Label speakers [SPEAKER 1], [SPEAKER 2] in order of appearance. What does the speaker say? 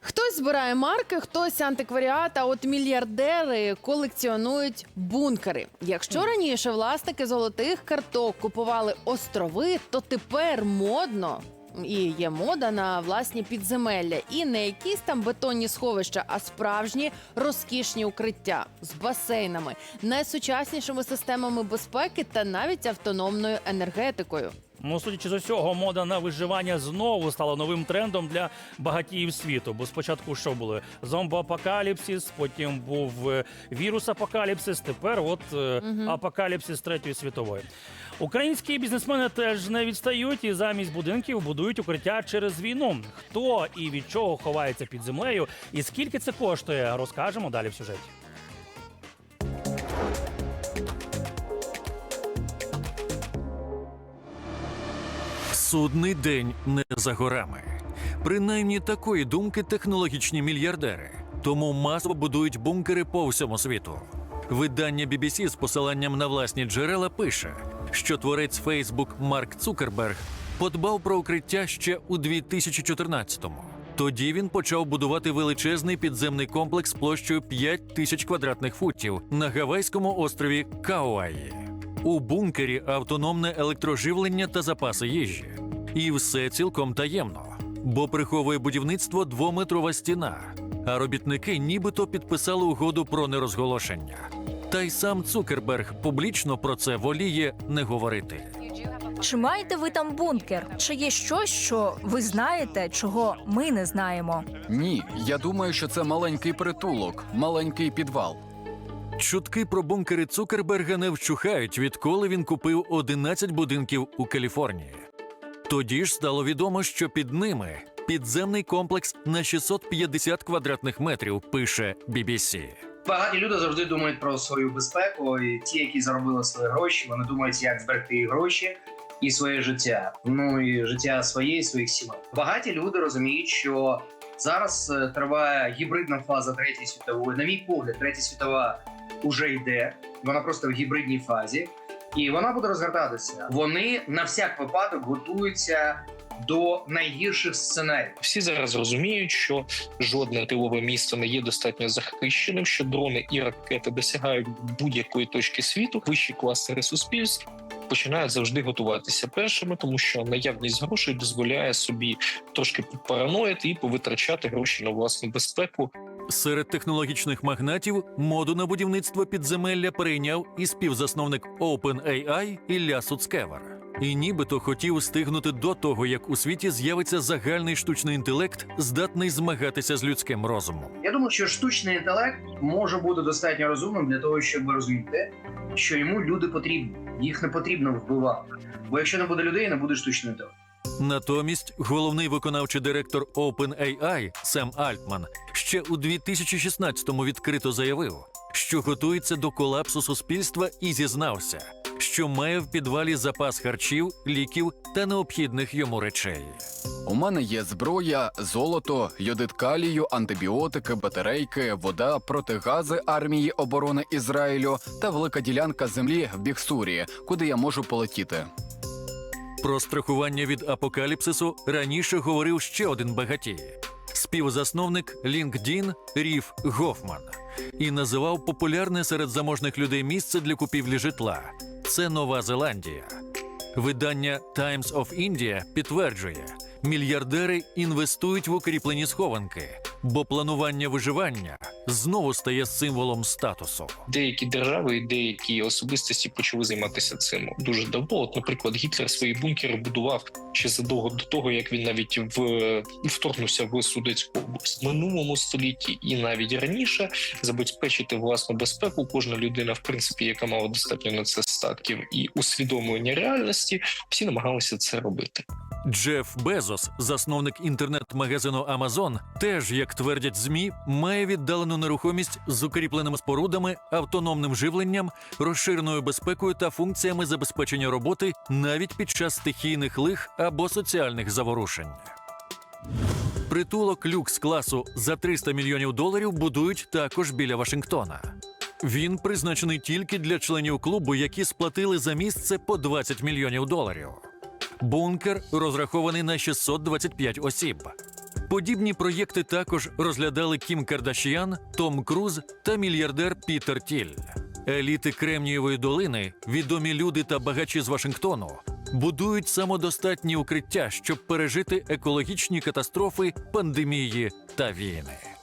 [SPEAKER 1] Хтось збирає марки, хтось антикваріат, а от мільярдери колекціонують бункери. Якщо раніше власники золотих карток купували острови, то тепер модно. І є мода на власні підземелля, і не якісь там бетонні сховища, а справжні розкішні укриття з басейнами, найсучаснішими системами безпеки та навіть автономною енергетикою.
[SPEAKER 2] Ну, судячи з усього, мода на виживання знову стала новим трендом для багатіїв світу. Бо спочатку що були зомбоапокаліпсис, потім був е, вірус апокаліпсис. Тепер от е, апокаліпсис третьої світової. Українські бізнесмени теж не відстають і замість будинків будують укриття через війну. Хто і від чого ховається під землею, і скільки це коштує, розкажемо далі в сюжеті.
[SPEAKER 3] Судний день не за горами. Принаймні такої думки технологічні мільярдери. Тому масово будують бункери по всьому світу. Видання BBC з посиланням на власні джерела пише, що творець Facebook Марк Цукерберг подбав про укриття ще у 2014-му. Тоді він почав будувати величезний підземний комплекс площею 5 тисяч квадратних футів на гавайському острові Кауаї. У бункері автономне електроживлення та запаси їжі. І все цілком таємно, бо приховує будівництво двометрова стіна, а робітники нібито підписали угоду про нерозголошення. Та й сам Цукерберг публічно про це воліє не говорити.
[SPEAKER 4] Чи маєте ви там бункер? Чи є щось, що ви знаєте, чого ми не знаємо?
[SPEAKER 5] Ні, я думаю, що це маленький притулок, маленький підвал.
[SPEAKER 3] Чутки про бункери Цукерберга не вщухають, відколи він купив 11 будинків у Каліфорнії. Тоді ж стало відомо, що під ними підземний комплекс на 650 квадратних метрів, пише BBC.
[SPEAKER 6] Багаті люди завжди думають про свою безпеку, і ті, які заробили свої гроші, вони думають, як зберегти гроші і своє життя. Ну і життя своє і своїх сімей. Багаті люди розуміють, що зараз е, триває гібридна фаза третьої світової. На мій погляд, третя світова уже йде. Вона просто в гібридній фазі, і вона буде розгортатися. Вони на всяк випадок готуються до найгірших сценаріїв.
[SPEAKER 7] Всі зараз розуміють, що жодне тилове місто не є достатньо захищеним, що дрони і ракети досягають будь-якої точки світу. Вищі кластери суспільств починають завжди готуватися першими, тому що наявність грошей дозволяє собі трошки попараноїти і повитрачати гроші на власну безпеку.
[SPEAKER 3] Серед технологічних магнатів моду на будівництво підземелля перейняв і співзасновник OpenAI Ілля Суцкевар. І нібито хотів встигнути до того, як у світі з'явиться загальний штучний інтелект, здатний змагатися з людським розумом.
[SPEAKER 6] Я думаю, що штучний інтелект може бути достатньо розумним для того, щоб розуміти, що йому люди потрібні. Їх не потрібно вбивати. Бо якщо не буде людей, не буде штучного інтелекту.
[SPEAKER 3] Натомість головний виконавчий директор OpenAI Сем Альтман ще у 2016-му відкрито заявив, що готується до колапсу суспільства і зізнався, що має в підвалі запас харчів, ліків та необхідних йому речей.
[SPEAKER 5] У мене є зброя, золото, йодит калію, антибіотики, батарейки, вода, протигази армії оборони Ізраїлю та велика ділянка землі в бік куди я можу полетіти.
[SPEAKER 3] Про страхування від апокаліпсису раніше говорив ще один багатій співзасновник LinkedIn Ріф Гофман і називав популярне серед заможних людей місце для купівлі житла. Це Нова Зеландія. Видання Times of India підтверджує, мільярдери інвестують в укріплені схованки, бо планування виживання знову стає символом статусу.
[SPEAKER 7] Деякі держави і деякі особистості почали займатися цим дуже давно. От, наприклад, Гітлер свої бункери будував ще задовго до того, як він навіть в вторгнувся в Судецьку область В минулому столітті і навіть раніше забезпечити власну безпеку. Кожна людина, в принципі, яка мала достатньо на це статків і усвідомлення реальності, всі намагалися це робити.
[SPEAKER 3] Джеф Безос, засновник інтернет-магазину Amazon, теж, як твердять ЗМІ, має віддалену нерухомість з укріпленими спорудами, автономним живленням, розширеною безпекою та функціями забезпечення роботи навіть під час стихійних лих або соціальних заворушень. Притулок люкс класу за 300 мільйонів доларів будують також біля Вашингтона. Він призначений тільки для членів клубу, які сплатили за місце по 20 мільйонів доларів. Бункер розрахований на 625 осіб. Подібні проєкти також розглядали Кім Кардашіян, Том Круз та мільярдер Пітер Тіль. Еліти Кремнієвої долини, відомі люди та багачі з Вашингтону, будують самодостатні укриття, щоб пережити екологічні катастрофи, пандемії та війни.